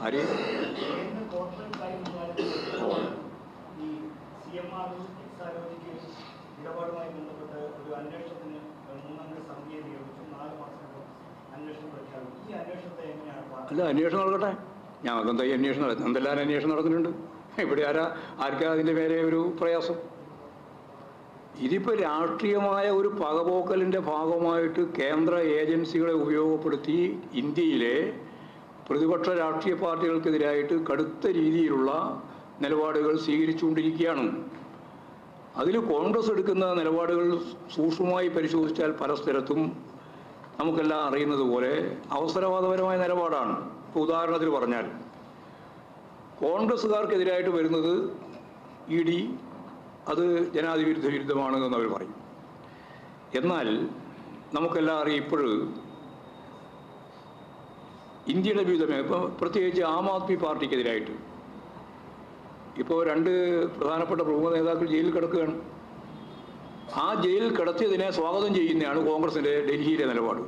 ആര്? അല്ല അന്വേഷണം നടക്കട്ടെ. ഞങ്ങൾക്ക് എന്താ ഈ അന്വേഷണം നട- എന്തെല്ലാം അന്വേഷണം നടക്കുന്നുണ്ട്? ഇവിടെ ആരാ? ആർക്കാ അതിന്റെ മേലെ ഒരു പ്രയാസം? ഇതിപ്പോൾ രാഷ്ട്രീയമായ ഒരു പകപോക്കലിന്റെ ഭാഗമായിട്ട് കേന്ദ്ര ഏജൻസികളെ ഉപയോഗപ്പെടുത്തി ഇന്ത്യയിലെ പ്രതിപക്ഷ രാഷ്ട്രീയ പാർട്ടികൾക്കെതിരായിട്ട് കടുത്ത രീതിയിലുള്ള നിലപാടുകൾ സ്വീകരിച്ചുകൊണ്ടിരിക്കുകയാണ്. അതിൽ കോൺഗ്രസ് എടുക്കുന്ന നിലപാടുകൾ സൂക്ഷ്മമായി പരിശോധിച്ചാൽ പല സ്ഥലത്തും നമുക്കെല്ലാം അറിയുന്നത് പോലെ അവസരവാദപരമായ നിലപാടാണ്. ഇപ്പോൾ ഉദാഹരണത്തിന് പറഞ്ഞാൽ കോൺഗ്രസ്സുകാർക്കെതിരായിട്ട് വരുന്നത് ഇ ഡി അത് ജനാധിപത്യ വിരുദ്ധമാണ് എന്ന് അവർ പറയും. എന്നാൽ നമുക്കെല്ലാം അറിയാം ഇപ്പോഴ് ഇന്ത്യയുടെ വിധമേ ഇപ്പോൾ പ്രത്യേകിച്ച് ആം ആദ്മി പാർട്ടിക്കെതിരായിട്ട്. ഇപ്പോൾ രണ്ട് പ്രധാനപ്പെട്ട പ്രമുഖ നേതാക്കൾ ജയിലിൽ കിടക്കുകയാണ്. ആ ജയിലിൽ കിടത്തിയതിനെ സ്വാഗതം ചെയ്യുന്നതാണ് കോൺഗ്രസിന്റെ ഡൽഹിയിലെ നിലപാട്.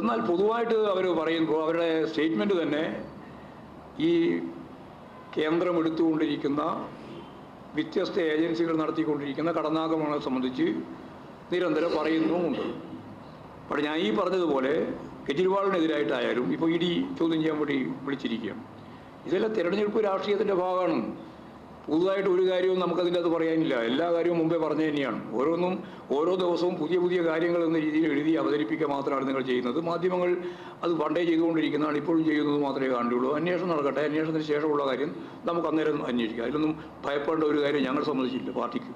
എന്നാൽ പൊതുവായിട്ട് അവർ പറയുമ്പോൾ അവരുടെ സ്റ്റേറ്റ്മെന്റ് തന്നെ ഈ കേന്ദ്രം എടുത്തുകൊണ്ടിരിക്കുന്ന വ്യത്യസ്ത ഏജൻസികൾ നടത്തിക്കൊണ്ടിരിക്കുന്ന കടന്നാക്രമണങ്ങളെ സംബന്ധിച്ച് നിരന്തരം പറയുന്നുമുണ്ട്. അപ്പോൾ ഞാൻ ഈ പറഞ്ഞതുപോലെ കെജ്രിവാളിനെതിരായിട്ടായാലും ഇപ്പോൾ ഇ ഡി ചോദ്യം ചെയ്യാൻ വേണ്ടി വിളിച്ചിരിക്കുകയാണ് ഇതെല്ലാം തിരഞ്ഞെടുപ്പ് രാഷ്ട്രീയത്തിന്റെ ഭാഗമാണ്. പുതുതായിട്ട് ഒരു കാര്യവും നമുക്കതിന്റെ അത് പറയാനില്ല. എല്ലാ കാര്യവും മുമ്പേ പറഞ്ഞു തന്നെയാണ്. ഓരോന്നും ഓരോ ദിവസവും പുതിയ പുതിയ കാര്യങ്ങൾ എന്ന രീതിയിൽ എഴുതി അവതരിപ്പിക്കുക മാത്രമാണ് നിങ്ങൾ ചെയ്യുന്നത്. മാധ്യമങ്ങൾ അത് പണ്ടേ ചെയ്തുകൊണ്ടിരിക്കുന്നതാണ്. ഇപ്പോഴും ചെയ്യുന്നത് മാത്രമേ കാണുകയുള്ളൂ. അന്വേഷണം നടക്കട്ടെ. അന്വേഷണത്തിന് ശേഷമുള്ള കാര്യം നമുക്ക് അന്നേരം അന്വേഷിക്കാം. അതിലൊന്നും ഭയപ്പെടേണ്ട ഒരു കാര്യം ഞങ്ങൾ സംബന്ധിച്ചില്ല പാർട്ടിക്ക്.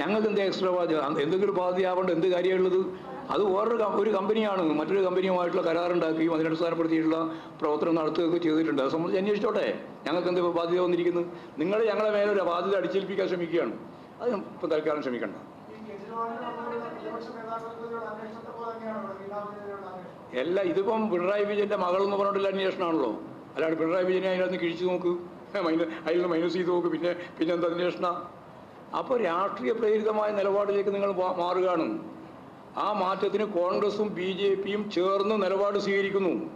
ഞങ്ങൾക്ക് എന്ത് എക്സ്ട്രാ ബാധ്യത എന്തെങ്കിലും ബാധ്യതയാവേണ്ട എന്ത് കാര്യമുള്ളത് അത് വേറൊരു ഒരു കമ്പനിയാണ്. മറ്റൊരു കമ്പനിയുമായിട്ടുള്ള കരാറുണ്ടാക്കുകയും അതിനടിസ്ഥാനപ്പെടുത്തിയിട്ടുള്ള പ്രവർത്തനം നടത്തുകയൊക്കെ ചെയ്തിട്ടുണ്ട്. അത് സംബന്ധിച്ച് അന്വേഷിച്ചോട്ടെ. ഞങ്ങൾക്ക് എന്ത് ബാധ്യത വന്നിരിക്കുന്നു? നിങ്ങൾ ഞങ്ങളെ മേലെ ഒരു ബാധ്യത അടിച്ചേൽപ്പിക്കാൻ ശ്രമിക്കുകയാണ്. അത് ഇപ്പം തൽക്കാലം ശ്രമിക്കണ്ട അല്ല ഇതിപ്പം പിണറായി വിജയന്റെ മകൾ എന്ന് പറഞ്ഞിട്ടുള്ള അന്വേഷണമാണല്ലോ. അല്ലാണ്ട് പിണറായി വിജയനെ അതിനകത്ത് കിഴിച്ചു നോക്ക്. അതിൽ നിന്ന് മൈനസ് ചെയ്ത് നോക്ക്. പിന്നെ പിന്നെ എന്താ അന്വേഷണ? അപ്പോൾ രാഷ്ട്രീയ പ്രേരിതമായ നിലപാടിലേക്ക് നിങ്ങൾ മാറുകയാണ്. ആ മാറ്റത്തിന് കോൺഗ്രസും ബി ജെ പിയും ചേർന്ന് നിലപാട് സ്വീകരിക്കുന്നു.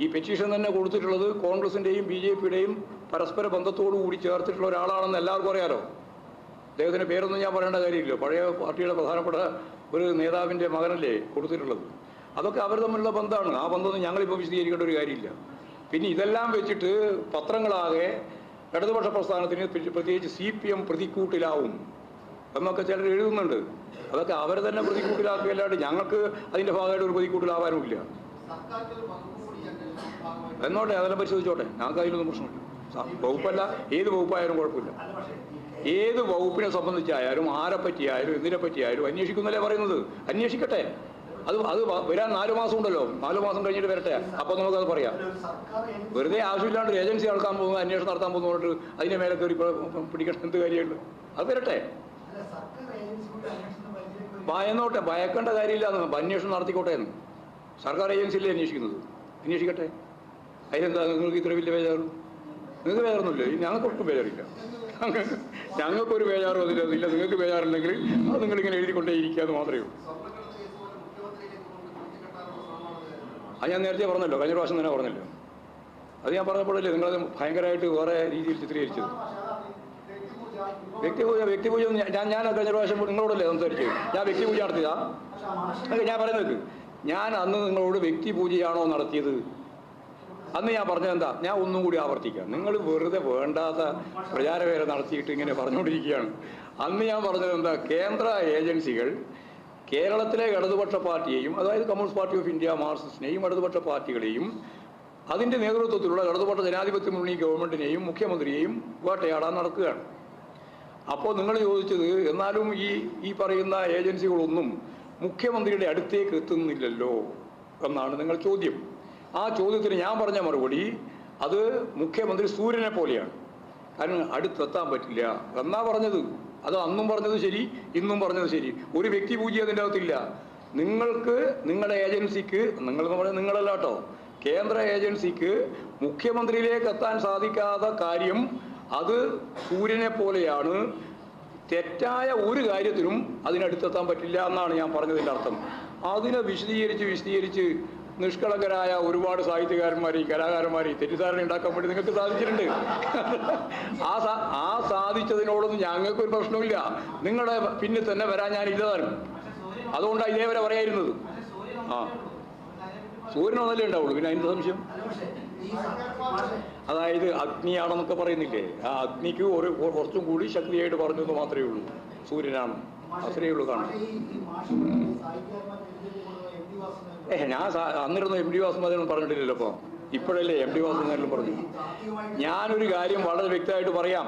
ഈ പെറ്റീഷൻ തന്നെ കൊടുത്തിട്ടുള്ളത് കോൺഗ്രസിന്റെയും ബി ജെ പിയുടെയും പരസ്പര ബന്ധത്തോടു കൂടി ചേർത്തിട്ടുള്ള ഒരാളാണെന്ന് എല്ലാവർക്കും അറിയാലോ. അദ്ദേഹത്തിന്റെ പേരൊന്നും ഞാൻ പറയേണ്ട കാര്യമില്ല. പഴയ പാർട്ടിയുടെ പ്രധാനപ്പെട്ട ഒരു നേതാവിന്റെ മകനല്ലേ കൊടുത്തിട്ടുള്ളത്. അതൊക്കെ അവർ തമ്മിലുള്ള ബന്ധമാണ്. ആ ബന്ധമൊന്നും ഞങ്ങളിപ്പോൾ വിശദീകരിക്കേണ്ട ഒരു കാര്യമില്ല. പിന്നെ ഇതെല്ലാം വെച്ചിട്ട് പത്രങ്ങളാകെ ഇടതുപക്ഷ പ്രസ്ഥാനത്തിന് പ്ര- പ്രത്യേകിച്ച് സി പി എം പ്രതിക്കൂട്ടിലാവും. എന്നൊക്കെ ചിലർ എഴുതുന്നുണ്ട്. അതൊക്കെ അവരെ തന്നെ പ്രതിക്കൂട്ടിലാക്കുകയല്ലാണ്ട് ഞങ്ങൾക്ക് അതിന്റെ ഭാഗമായിട്ട് ഒരു പ്രതിക്കൂട്ടിലാവാനുമില്ല. എന്നോട്ടെ അതെല്ലാം പരിശോധിച്ചോട്ടെ. ഞങ്ങൾക്ക് അതിലൊന്നും പ്രശ്നമില്ല. വകുപ്പല്ല. ഏത് വകുപ്പായാലും കുഴപ്പമില്ല. ഏത് വകുപ്പിനെ സംബന്ധിച്ചായാലും ആരെ പറ്റിയായാലും എന്തിനെ പറ്റിയായാലും അന്വേഷിക്കുന്നല്ലേ പറയുന്നത്? അന്വേഷിക്കട്ടെ. അത് അത് വരാൻ നാല് മാസം ഉണ്ടല്ലോ. നാലു മാസം കഴിഞ്ഞിട്ട് വരട്ടെ. അപ്പോൾ നമുക്കത് പറയാം. വെറുതെ ആവശ്യമില്ലാണ്ട് ഒരു ഏജൻസി നടത്താൻ പോകുന്നു അന്വേഷണം നടത്താൻ പോകുന്നതുകൊണ്ട് അതിന്റെ മേലെ കയറി പിടിക്കണം എന്ത് കാര്യമുണ്ട്? അത് വരട്ടെ. ഭയന്നോട്ടെ. ഭയക്കേണ്ട കാര്യമില്ല അന്വേഷണം നടത്തിക്കോട്ടെ എന്ന്. സർക്കാർ ഏജൻസിയല്ലേ അന്വേഷിക്കുന്നത്? അന്വേഷിക്കട്ടെ. അതിലെന്താ നിങ്ങൾക്ക് ഇത്ര വലിയ ബേജാറ്? നിങ്ങൾക്ക് ബേജാറൊന്നുമില്ല. ഞങ്ങൾക്ക് ഒട്ടും ബേജാറില്ല. ഞങ്ങൾക്ക് ഞങ്ങൾക്കൊരു ബേജാറും അതില്ല നിങ്ങൾക്ക് ബേജാറുണ്ടെങ്കിൽ അത് നിങ്ങളിങ്ങനെ എഴുതിക്കൊണ്ടേ ഇരിക്കുക എന്ന് മാത്രമേ ഉള്ളൂ സ്വർണക്കടത്ത് കേസ് പോലെ മുഖ്യമന്ത്രിയിലേക്ക് കൊണ്ട് കുത്തിക്കെട്ടാനുള്ള ശ്രമമാണ് അത് ഞാൻ നേരത്തെ പറഞ്ഞല്ലോ കഴിഞ്ഞ പ്രാവശ്യം തന്നെ പറഞ്ഞല്ലോ. അത് ഞാൻ പറഞ്ഞപ്പോഴല്ലേ നിങ്ങളത് ഭയങ്കരമായിട്ട് വേറെ രീതിയിൽ ചിത്രീകരിച്ചത്. വ്യക്തിപൂജ വ്യക്തിപൂജ ഞാൻ ഞാൻ കഴിഞ്ഞ പ്രാവശ്യം നിങ്ങളോടല്ലേ സംസാരിച്ചത്? ഞാൻ വ്യക്തിപൂജ നടത്തിയതാ? ഞാൻ പറയുന്നത് ഞാൻ അന്ന് നിങ്ങളോട് വ്യക്തിപൂജയാണോ നടത്തിയത്? അന്ന് ഞാൻ പറഞ്ഞത് എന്താ? ഞാൻ ഒന്നും കൂടി ആവർത്തിക്കാം. നിങ്ങൾ വെറുതെ വേണ്ടാത്ത പ്രചാരവേല നടത്തിയിട്ട് ഇങ്ങനെ പറഞ്ഞുകൊണ്ടിരിക്കുകയാണ്. അന്ന് ഞാൻ പറഞ്ഞത് എന്താ? കേന്ദ്ര ഏജൻസികൾ കേരളത്തിലെ ഇടതുപക്ഷ പാർട്ടിയെയും അതായത് കമ്മ്യൂണിസ്റ്റ് പാർട്ടി ഓഫ് ഇന്ത്യ മാർക്സിസ്റ്റിനെയും ഇടതുപക്ഷ പാർട്ടികളെയും അതിന്റെ നേതൃത്വത്തിലുള്ള ഇടതുപക്ഷ ജനാധിപത്യ മുന്നണി ഗവൺമെന്റിനെയും മുഖ്യമന്ത്രിയെയും വേട്ടയാടാൻ നടക്കുകയാണ്. അപ്പോൾ നിങ്ങൾ ചോദിച്ചത് എന്നാലും ഈ ഈ പറയുന്ന ഏജൻസികളൊന്നും മുഖ്യമന്ത്രിയുടെ അടുത്തേക്ക് എത്തുന്നില്ലല്ലോ എന്നാണ് നിങ്ങൾ ചോദ്യം. ആ ചോദ്യത്തിന് ഞാൻ പറഞ്ഞ മറുപടി അത് മുഖ്യമന്ത്രി സൂര്യനെ പോലെയാണ്. കാരണം അടുത്തെത്താൻ പറ്റില്ല എന്നാ പറഞ്ഞത്. അത് അന്നും പറഞ്ഞത് ശരി ഇന്നും പറഞ്ഞത് ശരി. ഒരു വ്യക്തി പൂജ അതിന്റെ അകത്തില്ല. നിങ്ങൾക്ക് നിങ്ങളുടെ ഏജൻസിക്ക് നിങ്ങൾ പറഞ്ഞാൽ നിങ്ങളല്ല കേട്ടോ. കേന്ദ്ര ഏജൻസിക്ക് മുഖ്യമന്ത്രിയിലേക്ക് എത്താൻ സാധിക്കാത്ത കാര്യം അത് സൂര്യനെ പോലെയാണ്. തെറ്റായ ഒരു കാര്യത്തിനും അതിനടുത്തെത്താൻ പറ്റില്ല എന്നാണ് ഞാൻ പറഞ്ഞതിന്റെ അർത്ഥം. അതിനെ വിശദീകരിച്ച് വിശദീകരിച്ച് നിഷ്കളങ്കരായ ഒരുപാട് സാഹിത്യകാരന്മാർ ഈ കലാകാരന്മാർ ഈ തെറ്റിദ്ധാരണ ഉണ്ടാക്കാൻ വേണ്ടി നിങ്ങൾക്ക് സാധിച്ചിട്ടുണ്ട്. ആ ആ സാധിച്ചതിനോടൊന്നും ഞങ്ങൾക്കൊരു പ്രശ്നമില്ല നിങ്ങളുടെ പിന്നിൽ തന്നെ വരാൻ ഞാൻ ഇല്ലതാനും. അതുകൊണ്ടാണ് ഇതേവരെ പറയായിരുന്നത്. ആ. സൂര്യനൊന്നല്ലേ ഉണ്ടാവുള്ളൂ? പിന്നെ അതിന്റെ സംശയം? അതായത് അഗ്നിയാണെന്നൊക്കെ പറയുന്നില്ലേ? ആ അഗ്നിക്ക് ഒരു കുറച്ചും കൂടി ശക്തിയായിട്ട് പറഞ്ഞു എന്ന് മാത്രമേ ഉള്ളൂ. സൂര്യനാണ്. അത്രയേ ഉള്ളൂ കാണാൻ. ഏ ഞാൻ അന്നിരുന്ന എം ഡി വാസുമതിനും പറഞ്ഞിട്ടില്ലല്ലോ അപ്പോൾ ഇപ്പോഴല്ലേ എം ഡി വാസുമതിനും പറഞ്ഞു. ഞാനൊരു കാര്യം വളരെ വ്യക്തമായിട്ട് പറയാം.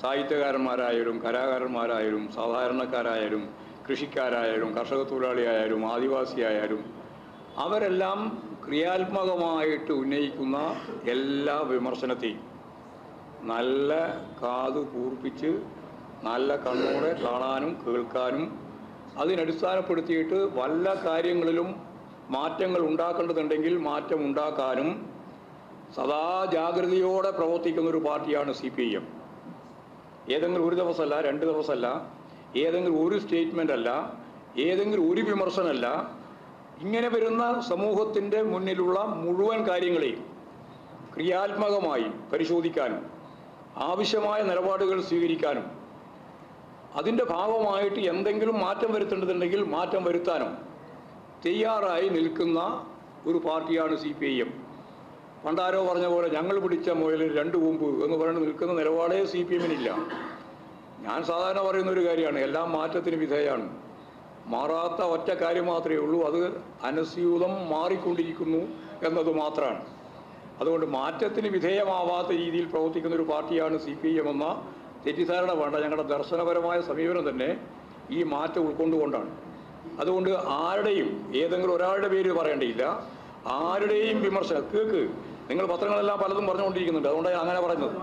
സാഹിത്യകാരന്മാരായാലും കലാകാരന്മാരായാലും സാധാരണക്കാരായാലും കൃഷിക്കാരായാലും കർഷക തൊഴിലാളിയായാലും ആദിവാസിയായാലും അവരെല്ലാം ക്രിയാത്മകമായിട്ട് ഉന്നയിക്കുന്ന എല്ലാ വിമർശനത്തെയും നല്ല കാത് കൂർപ്പിച്ച് നല്ല കണ്ണോടെ കാണാനും കേൾക്കാനും അതിനടിസ്ഥാനപ്പെടുത്തിയിട്ട് വല്ല കാര്യങ്ങളിലും മാറ്റങ്ങൾ ഉണ്ടാക്കേണ്ടതുണ്ടെങ്കിൽ മാറ്റം ഉണ്ടാക്കാനും സദാ ജാഗ്രതയോടെ പ്രവർത്തിക്കുന്ന ഒരു പാർട്ടിയാണ് സി പി എം. ഏതെങ്കിലും ഒരു ദിവസമല്ല രണ്ട് ദിവസമല്ല ഏതെങ്കിലും ഒരു സ്റ്റേറ്റ്മെന്റ് അല്ല ഏതെങ്കിലും ഒരു വിമർശനമല്ല ഇങ്ങനെ വരുന്ന സമൂഹത്തിന്റെ മുന്നിലുള്ള മുഴുവൻ കാര്യങ്ങളെയും ക്രിയാത്മകമായി പരിശോധിക്കാനും ആവശ്യമായ നിലപാടുകൾ സ്വീകരിക്കാനും അതിന്റെ ഭാഗമായിട്ട് എന്തെങ്കിലും മാറ്റം വരുത്തേണ്ടതുണ്ടെങ്കിൽ മാറ്റം വരുത്താനും തയ്യാറായി നിൽക്കുന്ന ഒരു പാർട്ടിയാണ് സി പി ഐ എം. പണ്ടാരോ പറഞ്ഞ പോലെ ഞങ്ങൾ പിടിച്ച മുയലിൽ രണ്ട് കൊമ്പ് എന്ന് പറഞ്ഞ് നിൽക്കുന്ന നിലപാടേ സി പി എമ്മിനില്ല. ഞാൻ സാധാരണ പറയുന്ന ഒരു കാര്യമാണ് എല്ലാം മാറ്റത്തിന് വിധേയമാണ് മാറാത്ത ഒറ്റ കാര്യം മാത്രമേ ഉള്ളൂ അത് അനസ്യൂതം മാറിക്കൊണ്ടിരിക്കുന്നു എന്നത് മാത്രമാണ്. അതുകൊണ്ട് മാറ്റത്തിന് വിധേയമാവാത്ത രീതിയിൽ പ്രവർത്തിക്കുന്ന ഒരു പാർട്ടിയാണ് സി പി ഐ എം എന്ന തെറ്റിദ്ധാരണ വേണ്ട. ഞങ്ങളുടെ ദർശനപരമായ സമീപനം തന്നെ ഈ മാറ്റം ഉൾക്കൊണ്ടുകൊണ്ടാണ്. അതുകൊണ്ട് ആരുടെയും ഏതെങ്കിലും ഒരാളുടെ പേര് പറയേണ്ടിയില്ല ആരുടെയും വിമർശനം. കേക്ക്. നിങ്ങൾ പത്രങ്ങളെല്ലാം പലതും പറഞ്ഞുകൊണ്ടിരിക്കുന്നുണ്ട്. അതുകൊണ്ടാണ് അങ്ങനെ പറയുന്നത്.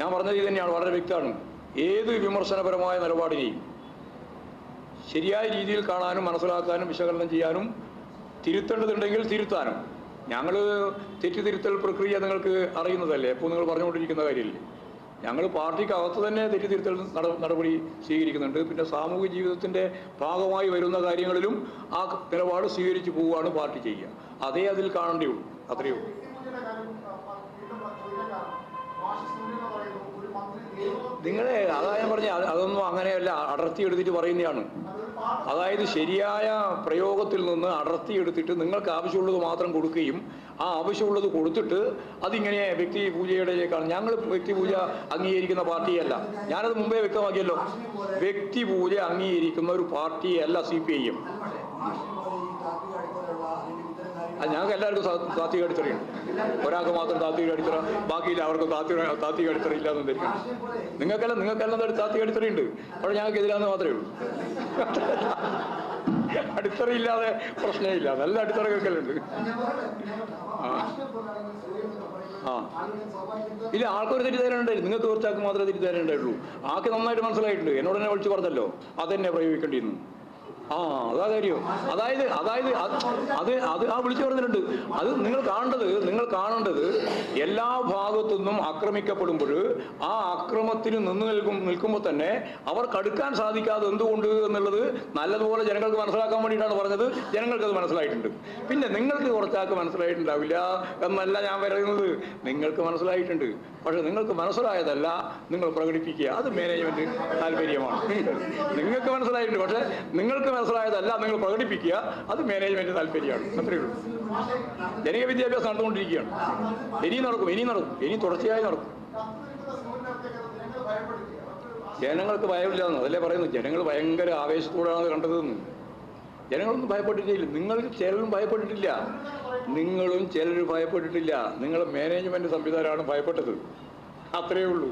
ഞാൻ പറഞ്ഞത് ഇത് തന്നെയാണ്. വളരെ വ്യക്തമാണ്. ഏത് വിമർശനപരമായ നിലപാടിനെയും ശരിയായ രീതിയിൽ കാണാനും മനസ്സിലാക്കാനും വിശകലനം ചെയ്യാനും തിരുത്തേണ്ടതുണ്ടെങ്കിൽ തിരുത്താനും. ഞങ്ങൾ തെറ്റിതിരുത്തൽ പ്രക്രിയ നിങ്ങൾക്ക് അറിയുന്നതല്ലേ? ഇപ്പോൾ നിങ്ങൾ പറഞ്ഞുകൊണ്ടിരിക്കുന്ന കാര്യമില്ലേ ഞങ്ങൾ പാർട്ടിക്കകത്ത് തന്നെ തെറ്റിതിരുത്തൽ നട നടപടി സ്വീകരിക്കുന്നുണ്ട്. പിന്നെ സാമൂഹിക ജീവിതത്തിന്റെ ഭാഗമായി വരുന്ന കാര്യങ്ങളിലും ആ നിലപാട് സ്വീകരിച്ചു പോവുകയാണ് പാർട്ടി ചെയ്യുക. അതേ അതിൽ കാണേണ്ടിയുള്ളൂ. അത്രയേ ഉള്ളൂ. നിങ്ങളെ അതാ ഞാൻ പറഞ്ഞ അതൊന്നും അങ്ങനെയല്ല അടർത്തി എടുത്തിട്ട് പറയുന്നതാണ്. അതായത് ശരിയായ പ്രയോഗത്തിൽ നിന്ന് അടർത്തിയെടുത്തിട്ട് നിങ്ങൾക്ക് ആവശ്യമുള്ളത് മാത്രം കൊടുക്കുകയും ആ ആവശ്യമുള്ളത് കൊടുത്തിട്ട് അതിങ്ങനെ വ്യക്തി പൂജയുടെക്കാണ് ഞങ്ങൾ വ്യക്തി പൂജ അംഗീകരിക്കുന്ന പാർട്ടിയല്ല. ഞാനത് മുമ്പേ വ്യക്തമാക്കിയല്ലോ. വ്യക്തി പൂജ അംഗീകരിക്കുന്ന ഒരു പാർട്ടിയല്ല സി പി ഐ എം. അത് ഞങ്ങൾക്ക് എല്ലാവർക്കും താത്വിക അടിത്തറയുണ്ട് ഒരാൾക്ക് മാത്രം താത്വിക അടിത്തറ ബാക്കിയില്ല അവർക്ക് താത്വിക താത്വിക അടിത്തറ ഇല്ലാന്ന് ധരിക്കണം നിങ്ങൾക്കെല്ലാം നിങ്ങൾക്കെല്ലാം താത്വിക അടിത്തറയുണ്ട്. അവിടെ ഞങ്ങൾക്ക് എതിരാന്ന് മാത്രമേ ഉള്ളൂ. അടിത്തറയില്ലാതെ പ്രശ്നമില്ല. നല്ല അടിത്തറ കേൾക്കലുണ്ട്. ആ. ഇല്ല ആൾക്കൊരു തെറ്റിദ്ധാരണ നിങ്ങൾക്ക് കുറച്ചാൾക്ക് മാത്രമേ തെറ്റിദ്ധാരണ ഉണ്ടായിട്ടുള്ളൂ ആൾക്ക് നന്നായിട്ട് മനസ്സിലായിട്ടുണ്ട്. എന്നോട് തന്നെ വിളിച്ചു പറഞ്ഞല്ലോ. അതെന്നെ പ്രയോഗിക്കേണ്ടിയിരുന്നു. ആ അതാ കാര്യം. അതായത് അതായത് അത് അത് ആ വിളിച്ചു പറഞ്ഞിട്ടുണ്ട്. അത് നിങ്ങൾ കാണേണ്ടത് നിങ്ങൾ കാണേണ്ടത് എല്ലാ ഭാഗത്തു നിന്നും ആക്രമിക്കപ്പെടുമ്പോൾ ആ അക്രമത്തിന് നിന്ന് നിൽക്കും നിൽക്കുമ്പോൾ തന്നെ അവർ അടുക്കാൻ സാധിക്കാതെ എന്തുകൊണ്ട് എന്നുള്ളത് നല്ലതുപോലെ ജനങ്ങൾക്ക് മനസ്സിലാക്കാൻ വേണ്ടിയിട്ടാണ് പറഞ്ഞത്. ജനങ്ങൾക്ക് അത് മനസ്സിലായിട്ടുണ്ട്. പിന്നെ നിങ്ങൾക്ക് കുറച്ചാൾക്ക് മനസ്സിലായിട്ടുണ്ടാവില്ല എന്നല്ല ഞാൻ പറയുന്നത്. നിങ്ങൾക്ക് മനസ്സിലായിട്ടുണ്ട്. പക്ഷെ നിങ്ങൾക്ക് മനസ്സിലായതല്ല നിങ്ങൾ പ്രകടിപ്പിക്കുക. അത് മാനേജ്മെന്റ് താല്പര്യമാണ്. നിങ്ങൾക്ക് മനസ്സിലായിട്ടുണ്ട്. പക്ഷെ നിങ്ങൾക്ക് മനസ്സിലായതല്ല നിങ്ങൾ പ്രകടിപ്പിക്കുക. അത് മാനേജ്മെന്റ് താല്പര്യമാണ്. അത്രയേ ഉള്ളൂ. ജനകീയ വിദ്യാഭ്യാസം നടന്നുകൊണ്ടിരിക്കുകയാണ്. ഇനി നടക്കും ഇനി നടക്കും ഇനി തുടർച്ചയായി നടക്കും. ജനങ്ങൾക്ക് ഭയമില്ലാന്ന് അതല്ലേ പറയുന്നത്? ജനങ്ങൾ ഭയങ്കര ആവേശത്തോടെയാണ് കണ്ടതെന്ന്. ജനങ്ങളൊന്നും ഭയപ്പെട്ടിട്ടില്ല. നിങ്ങൾ ചിലരും ഭയപ്പെട്ടിട്ടില്ല. നിങ്ങളും ചിലർ ഭയപ്പെട്ടിട്ടില്ല. നിങ്ങളെ മാനേജ്മെന്റ് സംവിധാനമാണ് ഭയപ്പെട്ടത്. അത്രയേ ഉള്ളൂ.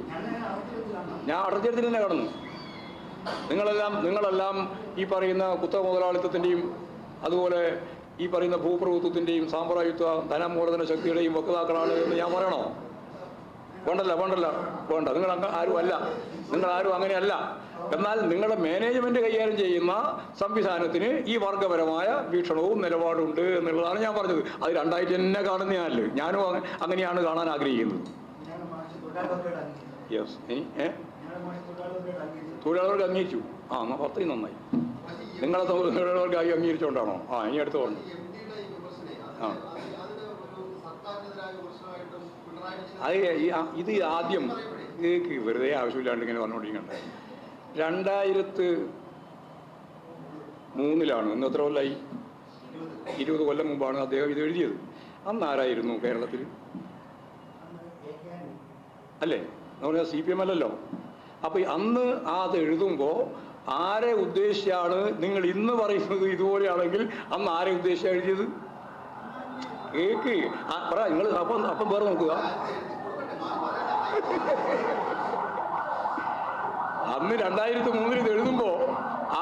ഞാൻ അടച്ചിടത്തിൽ തന്നെ കാണുന്നു നിങ്ങളെല്ലാം നിങ്ങളെല്ലാം ഈ പറയുന്ന കുത്തക മുതലാളിത്തത്തിന്റെയും അതുപോലെ ഈ പറയുന്ന ഭൂപ്രഭുത്വത്തിന്റെയും സാമ്പ്രായുത്വ ധനമൂലധന ശക്തിയുടെയും വക്താക്കളാണ് എന്ന് ഞാൻ പറയണോ? വേണ്ടല്ല വേണ്ടല്ല വേണ്ട. നിങ്ങൾ ആരും അല്ല. നിങ്ങൾ ആരും അങ്ങനെയല്ല. എന്നാൽ നിങ്ങളുടെ മാനേജ്മെന്റ് കൈകാര്യം ചെയ്യുന്ന സംവിധാനത്തിന് ഈ വർഗപരമായ വീക്ഷണവും നിലപാടുണ്ട് എന്നുള്ളതാണ് ഞാൻ പറഞ്ഞത്. അത് രണ്ടായിട്ട് തന്നെ കാണുന്നതല്ലേ ഞാനും അങ്ങനെയാണ് കാണാൻ ആഗ്രഹിക്കുന്നത്. യെസ് ഏ? തൊഴിലാളികൾക്ക് അംഗീകരിച്ചു. ആ എന്നാൽ പത്തേ നന്നായി. നിങ്ങളെ തൊഴിലാളികൾക്ക് ആയി അംഗീകരിച്ചുകൊണ്ടാണോ ആ ഇനി അടുത്ത് പറഞ്ഞു. അത് ഇത് ആദ്യം ഇത് വെറുതെ ആവശ്യമില്ലാണ്ട് ഇങ്ങനെ വന്നുകൊണ്ടിരിക്കണ്ട രണ്ടായിരത്ത് മൂന്നിലാണ്. ഇന്ന് എത്ര കൊല്ലായി? ഇരുപത് കൊല്ലം മുമ്പാണ് അദ്ദേഹം ഇത് എഴുതിയത്. അന്ന് ആരായിരുന്നു കേരളത്തിൽ അല്ലേ? എന്ന് പറഞ്ഞാൽ സി പി എം അല്ലല്ലോ. അപ്പൊ അന്ന് അത് എഴുതുമ്പോൾ ആരെ ഉദ്ദേശിച്ചാണ് നിങ്ങൾ ഇന്ന് പറയുന്നത് ഇതുപോലെയാണെങ്കിൽ അന്ന് ആരെ ഉദ്ദേശിച്ചാണ് എഴുതിയത്? കേക്ക്. പറ നിങ്ങൾ അപ്പം അപ്പം വേറെ നോക്കുക. അന്ന് രണ്ടായിരത്തി മൂന്നിൽ ഇത് എഴുതുമ്പോ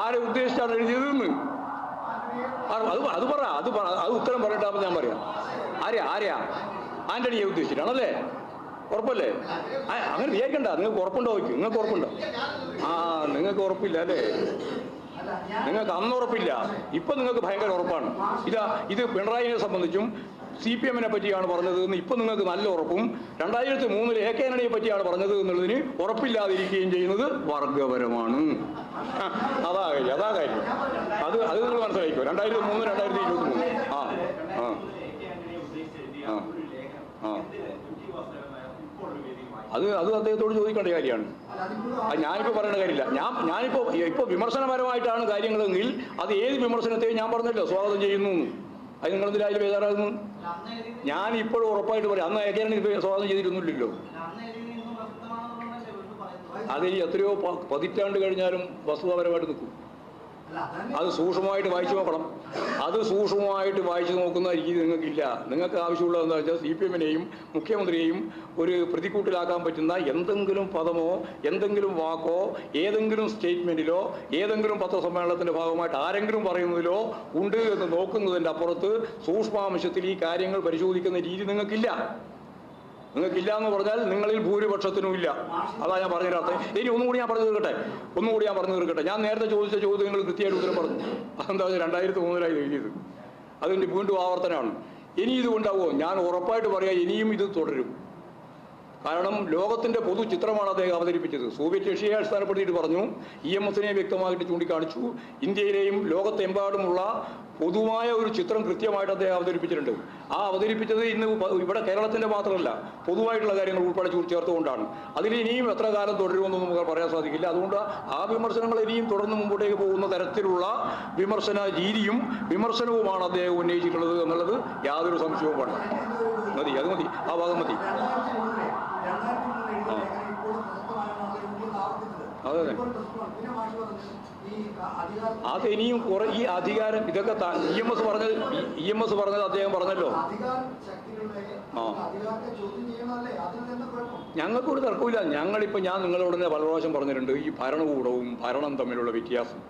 ആരെ ഉദ്ദേശിച്ചാണ് എഴുതിയതെന്ന്? അത് അത് പറ അത് പറ അത് ഉത്തരം പറഞ്ഞിട്ടാകുമ്പോൾ ഞാൻ പറയാം. ആരെയാ ആരെയാ? ആന്റണിയെ ഉദ്ദേശിച്ചിട്ടാണല്ലേ? ഉറപ്പല്ലേ? അങ്ങനെ വിചാരിക്കണ്ട. നിങ്ങൾക്ക് ഉറപ്പുണ്ടോ ചോദിക്കും. നിങ്ങൾക്ക് ഉറപ്പുണ്ടോ? ആ നിങ്ങൾക്ക് ഉറപ്പില്ല അല്ലേ? നിങ്ങൾക്ക് അന്ന് ഉറപ്പില്ല. ഇപ്പൊ നിങ്ങൾക്ക് ഭയങ്കര ഉറപ്പാണ്. ഇതാ ഇത് പിണറായിനെ സംബന്ധിച്ചും സി പി എമ്മിനെ പറ്റിയാണ് പറഞ്ഞത് എന്ന് ഇപ്പൊ നിങ്ങൾക്ക് നല്ല ഉറപ്പും രണ്ടായിരത്തി മൂന്നിൽ എ കെ ആന്റണിയെ പറ്റിയാണ് പറഞ്ഞത് എന്നുള്ളതിന് ഉറപ്പില്ലാതിരിക്കുകയും ചെയ്യുന്നത് വർഗപരമാണ്. അതാ കാര്യം അതാ കാര്യം. അത് അത് നിങ്ങൾ മനസ്സിലാക്കിക്കോ. രണ്ടായിരത്തി മൂന്ന് രണ്ടായിരത്തി ഇരുപത്തി മൂന്ന് ആ ആ ആ. ആ. അത് അത് അദ്ദേഹത്തോട് ചോദിക്കേണ്ട കാര്യമാണ്. അത് ഞാനിപ്പോൾ പറയുന്ന കാര്യമില്ല. ഞാൻ ഞാനിപ്പോൾ ഇപ്പോൾ വിമർശനപരമായിട്ടാണ് കാര്യങ്ങളെങ്കിൽ അത് ഏത് വിമർശനത്തെയും ഞാൻ പറഞ്ഞല്ലോ സ്വാഗതം ചെയ്യുന്നു. അത് നിങ്ങൾ അതിൽ ബേജാറാകുന്നു ഞാൻ ഇപ്പോഴും ഉറപ്പായിട്ട് പറയാം അന്ന് ഇപ്പോൾ സ്വാഗതം ചെയ്തിരുന്നില്ലല്ലോ. അത് എത്രയോ പതിറ്റാണ്ട് കഴിഞ്ഞാലും വസ്തുതാപരമായിട്ട് നിൽക്കും. അത് സൂക്ഷ്മമായിട്ട് വായിച്ചു നോക്കണം. അത് സൂക്ഷ്മമായിട്ട് വായിച്ചു നോക്കുന്ന രീതി നിങ്ങൾക്കില്ല. നിങ്ങൾക്ക് ആവശ്യമുള്ളത് എന്താ വെച്ചാൽ സി പി എമ്മിനെയും മുഖ്യമന്ത്രിയെയും ഒരു പ്രതിക്കൂട്ടിലാക്കാൻ പറ്റുന്ന എന്തെങ്കിലും പദമോ എന്തെങ്കിലും വാക്കോ ഏതെങ്കിലും സ്റ്റേറ്റ്മെന്റിലോ ഏതെങ്കിലും പത്രസമ്മേളനത്തിന്റെ ഭാഗമായിട്ട് ആരെങ്കിലും പറയുന്നതിലോ ഉണ്ട് എന്ന് നോക്കുന്നതിന്റെ അപ്പുറത്ത് സൂക്ഷ്മാംശത്തിൽ ഈ കാര്യങ്ങൾ പരിശോധിക്കുന്ന രീതി നിങ്ങൾക്കില്ല. നിങ്ങൾക്കില്ല എന്ന് പറഞ്ഞാൽ നിങ്ങളിൽ ഭൂരിപക്ഷത്തിനും ഇല്ല. അതാ ഞാൻ പറഞ്ഞതിനകത്ത് ഇനി ഒന്നും കൂടി ഞാൻ പറഞ്ഞു തീർക്കട്ടെ? ഒന്നും കൂടി ഞാൻ പറഞ്ഞു തീർക്കട്ടെ. ഞാൻ നേരത്തെ ചോദിച്ച ചോദ്യങ്ങൾ കൃത്യമായിട്ട് ഉത്തരം പറഞ്ഞു. അതെന്താ രണ്ടായിരത്തി മൂന്നിലായി എഴുതിയത്. അതിന്റെ വീണ്ടും ആവർത്തനമാണ്. ഇനി ഇത് ഉണ്ടാവുമോ ഞാൻ ഉറപ്പായിട്ട് പറയാം ഇനിയും ഇത് തുടരും. കാരണം ലോകത്തിന്റെ പൊതു ചിത്രമാണ് അദ്ദേഹം അവതരിപ്പിച്ചത്. സോവിയറ്റ് റഷ്യയെ അടിസ്ഥാനപ്പെടുത്തിയിട്ട് പറഞ്ഞു. ഇ എം എസിനെ വ്യക്തമായിട്ട് ചൂണ്ടിക്കാണിച്ചു. ഇന്ത്യയിലെയും ലോകത്തെമ്പാടുമുള്ള പൊതുവായ ഒരു ചിത്രം കൃത്യമായിട്ട് അദ്ദേഹം അവതരിപ്പിച്ചിട്ടുണ്ട്. ആ അവതരിപ്പിച്ചത് ഇന്ന് ഇവിടെ കേരളത്തിന്റെ മാത്രമല്ല പൊതുവായിട്ടുള്ള കാര്യങ്ങൾ ഉൾപ്പെടെ ചേർത്തുകൊണ്ടാണ്. അതിൽ ഇനിയും എത്ര കാലം തുടരുമെന്ന് നമുക്ക് പറയാൻ സാധിക്കില്ല. അതുകൊണ്ട് ആ വിമർശനങ്ങൾ ഇനിയും തുടർന്ന് മുമ്പോട്ടേക്ക് പോകുന്ന തരത്തിലുള്ള വിമർശന രീതിയും വിമർശനവുമാണ് അദ്ദേഹം ഉന്നയിച്ചിട്ടുള്ളത് എന്നുള്ളത് യാതൊരു സംശയവും വേണ്ട. മതി അത് മതി. ആ ഭാഗം മതി. അതെ, അതെ. അത് ഇനിയും കുറെ ഈ അധികാരം ഇതൊക്കെ ഇ എം എസ് പറഞ്ഞത് ഇ എം എസ് പറഞ്ഞത് അദ്ദേഹം പറഞ്ഞല്ലോ. ആ. ഞങ്ങൾക്കൊരു തർക്കമില്ല ഞങ്ങളിപ്പോൾ ഞാൻ നിങ്ങളോട് തന്നെ പല പ്രാവശ്യം പറഞ്ഞിട്ടുണ്ട്. ഈ ഭരണകൂടവും ഭരണം തമ്മിലുള്ള വ്യത്യാസം.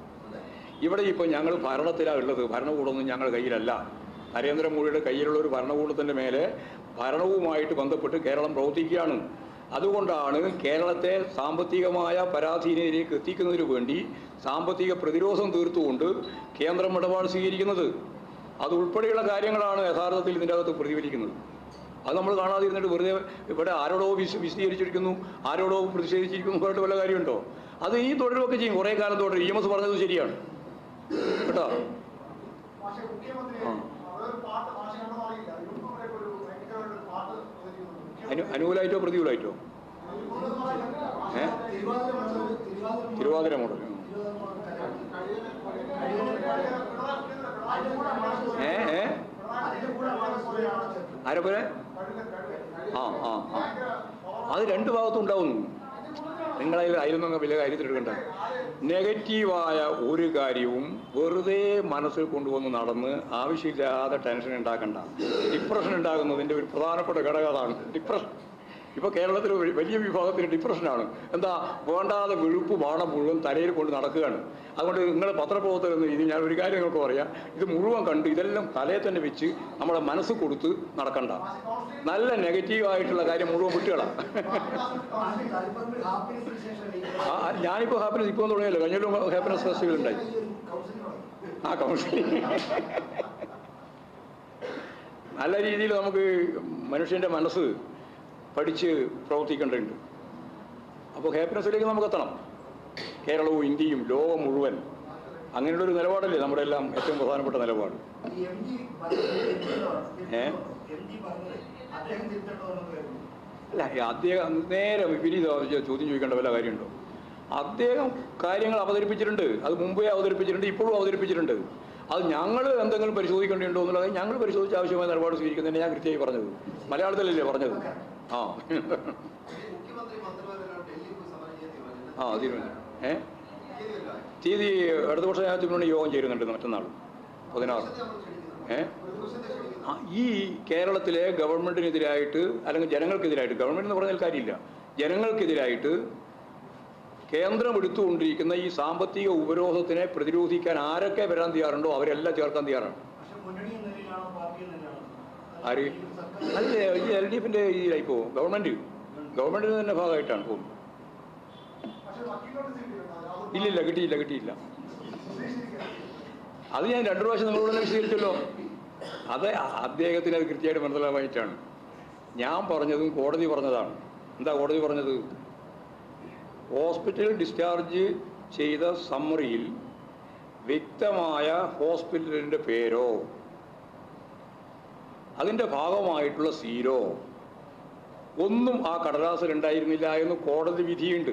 ഇവിടെ ഇപ്പോൾ ഞങ്ങൾ ഭരണത്തിലാണ് ഉള്ളത്. ഭരണകൂടമൊന്നും ഞങ്ങളുടെ കയ്യിലല്ല. നരേന്ദ്രമോദിയുടെ കയ്യിലുള്ള ഒരു ഭരണകൂടത്തിന്റെ മേലെ ഭരണവുമായിട്ട് ബന്ധപ്പെട്ട് കേരളം പ്രവർത്തിക്കുകയാണ്. അതുകൊണ്ടാണ് കേരളത്തെ സാമ്പത്തികമായ പരാധീനതയിലേക്ക് എത്തിക്കുന്നതിന് വേണ്ടി സാമ്പത്തിക പ്രതിരോധം തീർത്തുകൊണ്ട് കേന്ദ്രം ഇടപാട് സ്വീകരിക്കുന്നത്. അത് ഉൾപ്പെടെയുള്ള കാര്യങ്ങളാണ് യഥാർത്ഥത്തിൽ ഇതിന്റെ അകത്ത് പ്രതിഫലിക്കുന്നത്. അത് നമ്മൾ കാണാതിരുന്നിട്ട് വെറുതെ ഇവിടെ ആരോടോ വിശ വിശദീകരിച്ചിരിക്കുന്നു ആരോടോ പ്രതിഷേധിച്ചിരിക്കുന്നു പറഞ്ഞിട്ട് വല്ല കാര്യമുണ്ടോ? അത് ഈ തുടരുമൊക്കെ ചെയ്യും. കുറേ കാലം തുടരും ഇ എം എസ് പറഞ്ഞത് ശരിയാണ്. കേട്ടോ. അനു അനുകൂലമായിട്ടോ പ്രതികൂലമായിട്ടോ? ഏ? തിരുവാതിര മോഡൽ. ഏ ആ ആ ആ. അത് രണ്ട് ഭാഗത്തും ഉണ്ടാവുന്നു നിങ്ങളതിൽ അതിലൊന്നും വലിയ കാര്യത്തിൽ എടുക്കണ്ട. നെഗറ്റീവായ ഒരു കാര്യവും വെറുതെ മനസ്സിൽ കൊണ്ടുവന്ന് നടന്ന് ആവശ്യമില്ലാതെ ടെൻഷൻ ഉണ്ടാക്കണ്ട. ഡിപ്രഷൻ ഉണ്ടാകുന്നതിന്റെ ഒരു പ്രധാനപ്പെട്ട ഘടകം അതാണ് ഡിപ്രഷൻ. ഇപ്പോൾ കേരളത്തിൽ വലിയ വിഭാഗത്തിന് ഡിപ്രഷനാണ് എന്താ വേണ്ടാതെ വെളുപ്പ് വാണം മുഴുവൻ തലയിൽ കൊണ്ട് നടക്കുകയാണ്. അതുകൊണ്ട് നിങ്ങൾ പത്രപ്രവർത്തകർ എന്ന രീതിയിൽ ഞാൻ ഒരു കാര്യം നിങ്ങൾക്ക് പറയാം. ഇത് മുഴുവൻ കണ്ട് ഇതെല്ലാം തലയെ തന്നെ വെച്ച് നമ്മളെ മനസ്സ് കൊടുത്ത് നടക്കണ്ട. നല്ല നെഗറ്റീവ് ആയിട്ടുള്ള കാര്യം മുഴുവൻ വിട്ടുകളാം. ഞാനിപ്പോൾ ഹാപ്പിനെസ് ഇപ്പോൾ തുടങ്ങിയല്ലോ. കഴിഞ്ഞ ഹാപ്പിനെസ് ഫെസ്റ്റിവൽ ഉണ്ടായി. ആ കൗൺസിലിംഗ്. നല്ല രീതിയിൽ നമുക്ക് മനുഷ്യന്റെ മനസ്സ് പഠിച്ച് പ്രവർത്തിക്കേണ്ടതുണ്ട്. അപ്പോൾ ഹാപ്പിനെസ്സിലേക്ക് നമുക്ക് എത്തണം കേരളവും ഇന്ത്യയും ലോകം മുഴുവൻ അങ്ങനെയുള്ളൊരു നിലപാടല്ലേ നമ്മുടെ എല്ലാം ഏറ്റവും പ്രധാനപ്പെട്ട നിലപാട്? ഏ? അല്ല അദ്ദേഹം നേരെ വിപരീത ചോദ്യം ചോദിക്കേണ്ട വല്ല കാര്യമുണ്ടോ? അദ്ദേഹം കാര്യങ്ങൾ അവതരിപ്പിച്ചിട്ടുണ്ട്. അത് മുമ്പേ അവതരിപ്പിച്ചിട്ടുണ്ട് ഇപ്പോഴും അവതരിപ്പിച്ചിട്ടുണ്ട്. അത് ഞങ്ങൾ എന്തെങ്കിലും പരിശോധിക്കേണ്ടിയുണ്ടോ എന്നുള്ളത് ഞങ്ങൾ പരിശോധിച്ച് ആവശ്യമായ നിലപാട് സ്വീകരിക്കുന്നതിന് ഞാൻ കൃത്യമായി പറഞ്ഞത്. മലയാളത്തിലല്ലേ പറഞ്ഞത്? ആ. തീരുമാനം. തീയതി ഇടതുപക്ഷ ജനാധിപത്യ മുന്നണി യോഗം ചേരുന്നുണ്ട് മറ്റന്നാൾ. പതിനാറ്. ഏ? ഈ കേരളത്തിലെ ഗവൺമെന്റിനെതിരായിട്ട് അല്ലെങ്കിൽ ജനങ്ങൾക്കെതിരായിട്ട് ഗവൺമെന്റ് എന്ന് പറഞ്ഞാൽ കാര്യമില്ല. ജനങ്ങൾക്കെതിരായിട്ട് കേന്ദ്രം എടുത്തുകൊണ്ടിരിക്കുന്ന ഈ സാമ്പത്തിക ഉപരോധത്തിനെ പ്രതിരോധിക്കാൻ ആരൊക്കെ വരാൻ തയ്യാറുണ്ടോ അവരെല്ലാം ചേർക്കാൻ തയ്യാറാണ്. ആര്? അല്ല ഈ എൽ ഡി എഫിന്റെ ഈ ഇപ്പോ ഗവൺമെന്റ്. ഗവൺമെന്റിന് തന്നെ ഭാഗമായിട്ടാണ് പോകും. പക്ഷേ വക്കീൽ നോട്ടീസ് കിട്ടിയിട്ടുണ്ടോ രാഹുൽ ഇല്ലില്ല കിട്ടിയില്ല കിട്ടിയില്ല. അത് ഞാൻ രണ്ടു പ്രാവശ്യം നിങ്ങളോട് തന്നെ വിശദീകരിച്ചല്ലോ. അത് അദ്ദേഹത്തിന് അത് കൃത്യമായിട്ട് മനസ്സിലാവാനായിട്ടാണ് ഞാൻ പറഞ്ഞതും കോടതി പറഞ്ഞതാണ്. എന്താ കോടതി പറഞ്ഞത്? ഹോസ്പിറ്റൽ ഡിസ്ചാർജ് ചെയ്ത സമ്മറിയിൽ വ്യക്തമായ ഹോസ്പിറ്റലിന്റെ പേരോ അതിന്റെ ഭാഗമായിട്ടുള്ള സീരോ. ഒന്നും ആ കടലാസിൽ ഉണ്ടായിരുന്നില്ല എന്ന് കോടതി വിധിയുണ്ട്.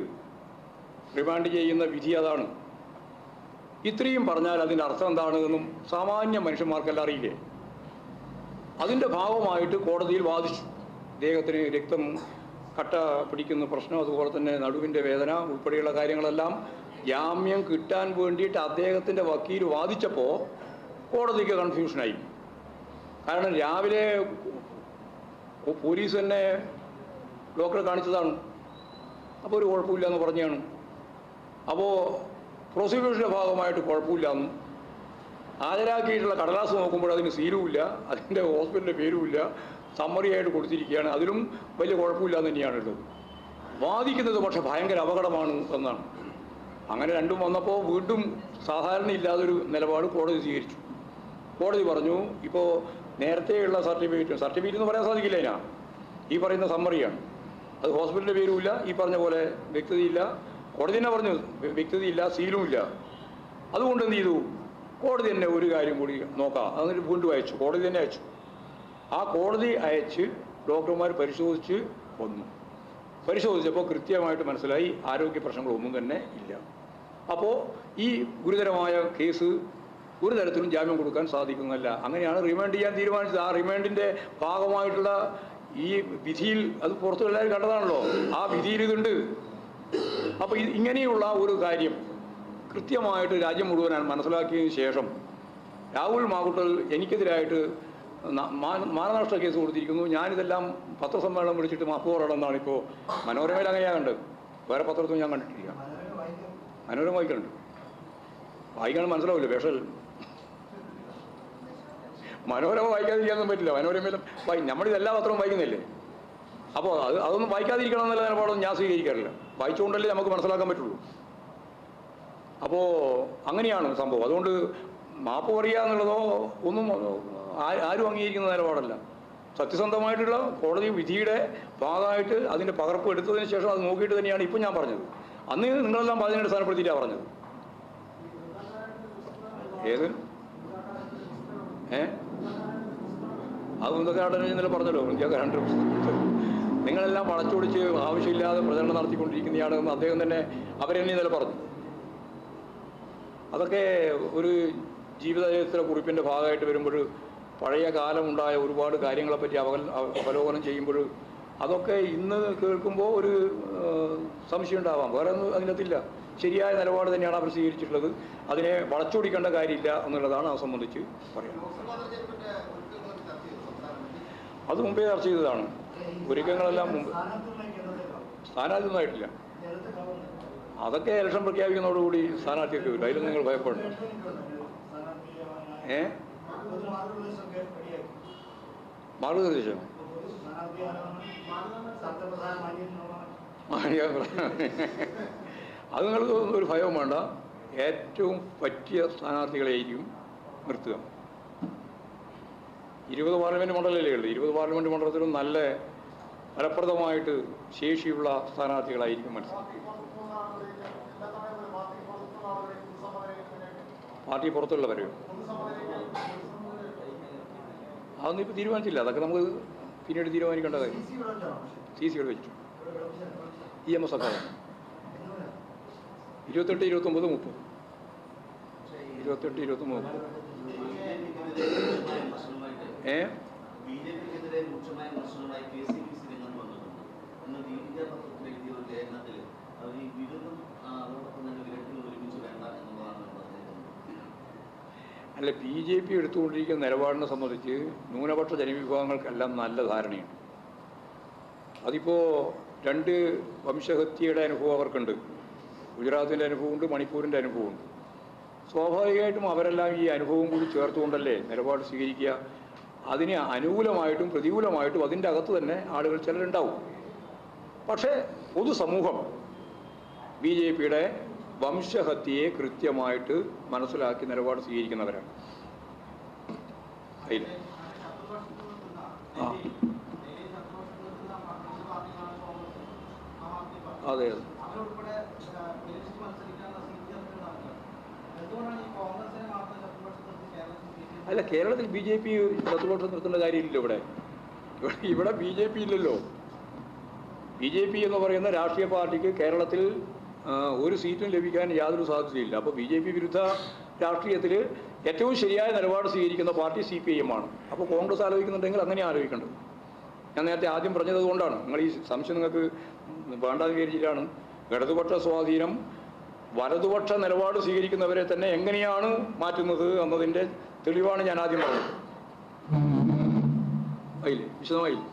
റിമാൻഡ് ചെയ്യുന്ന വിധി അതാണ്. ഇത്രയും പറഞ്ഞാൽ അതിന്റെ അർത്ഥം എന്താണ് എന്നും സാമാന്യ മനുഷ്യന്മാർക്കെല്ലാം അറിയില്ലേ? അതിന്റെ ഭാഗമായിട്ട് കോടതിയിൽ വാദിച്ചു. ദേഹത്തിന് രക്തം കട്ട പിടിക്കുന്ന പ്രശ്നം അതുപോലെ തന്നെ നടുവിന്റെ വേദന ഉൾപ്പെടെയുള്ള കാര്യങ്ങളെല്ലാം ജാമ്യം കിട്ടാൻ വേണ്ടിയിട്ട് അദ്ദേഹത്തിന്റെ വക്കീൽ വാദിച്ചപ്പോൾ കോടതിക്ക് കൺഫ്യൂഷനായി കാരണം രാവിലെ പോലീസ് തന്നെ ഡോക്ടറെ കാണിച്ചതാണ്. അപ്പോൾ ഒരു കുഴപ്പമില്ല എന്ന് പറഞ്ഞാണ്. അപ്പോൾ പ്രോസിക്യൂഷന്റെ ഭാഗമായിട്ട് കുഴപ്പമില്ലെന്നും. ഹാജരാക്കിയിട്ടുള്ള കടലാസ് നോക്കുമ്പോൾ അതിന് സീലുമില്ല അതിന്റെ ഹോസ്പിറ്റലിന്റെ പേരുമില്ല. സമ്മറിയായിട്ട് കൊടുത്തിരിക്കുകയാണ്. അതിലും വലിയ കുഴപ്പമില്ല എന്ന് തന്നെയാണ് ഉള്ളത് വാദിക്കുന്നത് പക്ഷെ ഭയങ്കര അപകടമാണ് എന്നാണ്. അങ്ങനെ രണ്ടും വന്നപ്പോൾ വീണ്ടും സാധാരണ ഇല്ലാതൊരു നിലപാട് കോടതി സ്വീകരിച്ചു. കോടതി പറഞ്ഞു ഇപ്പോൾ നേരത്തെയുള്ള സർട്ടിഫിക്കറ്റ് സർട്ടിഫിക്കറ്റ് എന്ന് പറയാൻ സാധിക്കില്ല അതിനാ. ഈ പറയുന്ന സമ്മറിയാണ് അത് ഹോസ്പിറ്റലിന്റെ പേരുമില്ല ഈ പറഞ്ഞ പോലെ വ്യക്തതയില്ല. കോടതി തന്നെ പറഞ്ഞു വ്യ- വ്യക്തതയില്ല സീലും ഇല്ല. അതുകൊണ്ട് എന്ത് ചെയ്തു? കോടതി തന്നെ ഒരു കാര്യം കൂടി നോക്കാം. അതൊരു വീണ്ടും അയച്ചു. കോടതി തന്നെ അയച്ചു. ആ കോടതി അയച്ച് ഡോക്ടർമാർ പരിശോധിച്ച് വന്നു പരിശോധിച്ചപ്പോൾ കൃത്യമായിട്ട് മനസ്സിലായി ആരോഗ്യ പ്രശ്നങ്ങളൊന്നും തന്നെ ഇല്ല. അപ്പോൾ ഈ ഗുരുതരമായ കേസ് ഒരു തരത്തിലും ജാമ്യം കൊടുക്കാൻ സാധിക്കുന്നതല്ല അങ്ങനെയാണ് റിമാൻഡ് ചെയ്യാൻ തീരുമാനിച്ചത്. ആ റിമാൻഡിന്റെ ഭാഗമായിട്ടുള്ള ഈ വിധിയിൽ അത് പുറത്തു എല്ലാവരും കണ്ടതാണല്ലോ. ആ വിധിയിൽ ഇതുണ്ട്. അപ്പോൾ ഇങ്ങനെയുള്ള ഒരു കാര്യം കൃത്യമായിട്ട് രാജ്യം മുഴുവനാണ് മനസ്സിലാക്കിയതിന് ശേഷം രാഹുൽ മാകുട്ടൽ എനിക്കെതിരായിട്ട് മാനനഷ്ട കേസ് കൊടുത്തിരിക്കുന്നു. ഞാനിതെല്ലാം പത്രസമ്മേളനം വിളിച്ചിട്ട് മാപ്പ് പറയണമെന്നാണ് ഇപ്പോൾ മനോരമയിൽ അങ്ങനെയാ കണ്ടത് വേറെ പത്രത്തിൽ ഞാൻ കണ്ടിട്ടില്ല. മനോരമ വായിക്കുന്നുണ്ട് വായിക്കാൻ മനസ്സിലാവില്ല. വിഷൽ മനോരമ വായിക്കാതിരിക്കാനൊന്നും പറ്റില്ല. മനോരമയിലും വായി നമ്മളിത് എല്ലാ പത്രവും വായിക്കുന്നില്ലേ? അപ്പോൾ അത് അതൊന്നും വായിക്കാതിരിക്കണം എന്നുള്ള നിലപാടൊന്നും ഞാൻ സ്വീകരിക്കാറില്ല. വായിച്ചുകൊണ്ടല്ലേ നമുക്ക് മനസ്സിലാക്കാൻ പറ്റുള്ളൂ. അപ്പോൾ അങ്ങനെയാണ് സംഭവം. അതുകൊണ്ട് മാപ്പ് പറയുക എന്നുള്ളതോ ഒന്നും ആരും അംഗീകരിക്കുന്ന നിലപാടല്ല. സത്യസന്ധമായിട്ടുള്ള കോടതി വിധിയുടെ ഭാഗമായിട്ട് അതിന്റെ പകർപ്പ് എടുത്തതിന് ശേഷം അത് നോക്കിയിട്ട് തന്നെയാണ് ഇപ്പം ഞാൻ പറഞ്ഞത്. അന്ന് നിങ്ങളെല്ലാം അതിനെ അടിസ്ഥാനപ്പെടുത്തിയിട്ടാണ് പറഞ്ഞത്. ഏത്? ഏ? അത് വൃന്ദക്കാടൻ ഇന്നലെ പറഞ്ഞല്ലോ. വൃന്ദക്കാരന്റെ നിങ്ങളെല്ലാം വളച്ചൊടിച്ച് ആവശ്യമില്ലാതെ പ്രചരണം നടത്തിക്കൊണ്ടിരിക്കുന്നതാണെന്ന് അദ്ദേഹം തന്നെ അവരെന്നെ ഇന്നലെ പറഞ്ഞു. അതൊക്കെ ഒരു ജീവിതചരിത്ര കുറിപ്പിന്റെ ഭാഗമായിട്ട് വരുമ്പോൾ പഴയ കാലമുണ്ടായ ഒരുപാട് കാര്യങ്ങളെപ്പറ്റി അവകൽ അവലോകനം ചെയ്യുമ്പോൾ അതൊക്കെ ഇന്ന് കേൾക്കുമ്പോൾ ഒരു സംശയം ഉണ്ടാവാം. വേറെ ഒന്നും അതിനകത്തില്ല. ശരിയായ നിലപാട് തന്നെയാണ് അവർ സ്വീകരിച്ചിട്ടുള്ളത്. അതിനെ വളച്ചൊടിക്കേണ്ട കാര്യമില്ല എന്നുള്ളതാണ് അത് സംബന്ധിച്ച് പറയാം അത് മുമ്പേ ചർച്ച ചെയ്തതാണ്. ഒരുക്കങ്ങളെല്ലാം മുമ്പ്. സ്ഥാനാർത്ഥിയൊന്നായിട്ടില്ല അതൊക്കെ ഇലക്ഷൻ പ്രഖ്യാപിക്കുന്നതോടുകൂടി സ്ഥാനാർത്ഥിയൊക്കെ വരും. അതിലും നിങ്ങൾ ഭയപ്പെടണം ഏ? മാർഗനിർദ്ദേശം അത് നിങ്ങൾക്ക് ഒരു ഭയവും വേണ്ട. ഏറ്റവും പറ്റിയ സ്ഥാനാർത്ഥികളെയായിരിക്കും നിർത്തുക. ഇരുപത് പാർലമെന്റ് മണ്ഡലമല്ലേ ഉള്ളൂ. ഇരുപത് പാർലമെന്റ് മണ്ഡലത്തിലും നല്ല ഫലപ്രദമായിട്ട് ശേഷിയുള്ള സ്ഥാനാർത്ഥികളായിരിക്കും മനസ്സിലാക്കുക പാർട്ടി പുറത്തുള്ളവരെയോ അതൊന്നും ഇപ്പോൾ തീരുമാനിച്ചില്ല. അതൊക്കെ നമുക്ക് പിന്നീട് തീരുമാനിക്കേണ്ട കാര്യം സി സി വെച്ചു. ഇ എം എസ് ഒക്കെ ഇരുപത്തെട്ട് ഇരുപത്തൊമ്പത് മുപ്പത്. ഇരുപത്തെട്ട് ഇരുപത്തൊമ്പത് മുപ്പത്. ഏ? അല്ല ബി ജെ പി എടുത്തുകൊണ്ടിരിക്കുന്ന നിലപാടിനെ സംബന്ധിച്ച് ന്യൂനപക്ഷ ജനവിഭാഗങ്ങൾക്കെല്ലാം നല്ല ധാരണയാണ് അതിപ്പോൾ രണ്ട് വംശഹത്യയുടെ അനുഭവം അവർക്കുണ്ട്. ഗുജറാത്തിന്റെ അനുഭവമുണ്ട് മണിപ്പൂരിന്റെ അനുഭവമുണ്ട്. സ്വാഭാവികമായിട്ടും അവരെല്ലാം ഈ അനുഭവം കൂടി ചേർത്തുകൊണ്ടല്ലേ നിലപാട് സ്വീകരിക്കുക? അതിന് അനുകൂലമായിട്ടും പ്രതികൂലമായിട്ടും അതിന്റെ അകത്ത് തന്നെ ആളുകൾ ചിലരുണ്ടാവും. പക്ഷേ പൊതുസമൂഹം ബി ജെ പിയുടെ വംശഹത്യയെ കൃത്യമായിട്ട് മനസ്സിലാക്കി നിലപാട് സ്വീകരിക്കുന്നവരാണ്. അതിൽ. അതെ അതെ അവരുൾപ്പെടെ നിരീക്ഷിച്ച് മത്സരിക്കാനുള്ള സീറ്റ് ചർച്ചകളാണ് എന്തുകൊണ്ടാണ് ഈ കോൺഗ്രസിനെ മാത്രം ശത്രുപക്ഷത്ത് നിർത്തി കേരളത്തിൽ ബി ജെ പി അല്ല കേരളത്തിൽ ബി ജെ പി ശത്രുപക്ഷം നിർത്തേണ്ട കാര്യമില്ലല്ലോ ഇവിടെ. ഇവിടെ ബി ജെ പി ഇല്ലല്ലോ. ബി ജെ പി എന്ന് പറയുന്ന രാഷ്ട്രീയ പാർട്ടിക്ക് കേരളത്തിൽ ഒരു സീറ്റും ലഭിക്കാൻ യാതൊരു സാധ്യതയില്ല. അപ്പോൾ ബി ജെ പി വിരുദ്ധ രാഷ്ട്രീയത്തിൽ ഏറ്റവും ശരിയായ നിലപാട് സ്വീകരിക്കുന്ന party C P I M ആണ്. അപ്പോൾ കോൺഗ്രസ് ആലോചിക്കുന്നുണ്ടെങ്കിൽ അങ്ങനെ ആലോചിക്കേണ്ടത്. ഞാൻ നേരത്തെ ആദ്യം പറഞ്ഞത് കൊണ്ടാണ്. നിങ്ങൾ ഈ സംശയം നിങ്ങൾക്ക് വേണ്ടാന്ന് ഇടതുപക്ഷ സ്വാധീനം വലതുപക്ഷ നിലപാട് സ്വീകരിക്കുന്നവരെ തന്നെ എങ്ങനെയാണ് മാറ്റുന്നത് എന്നതിന്റെ തെളിവാണ് ഞാൻ ആദ്യം പറഞ്ഞത്. ആയില്ലേ വിശദമായില്ലേ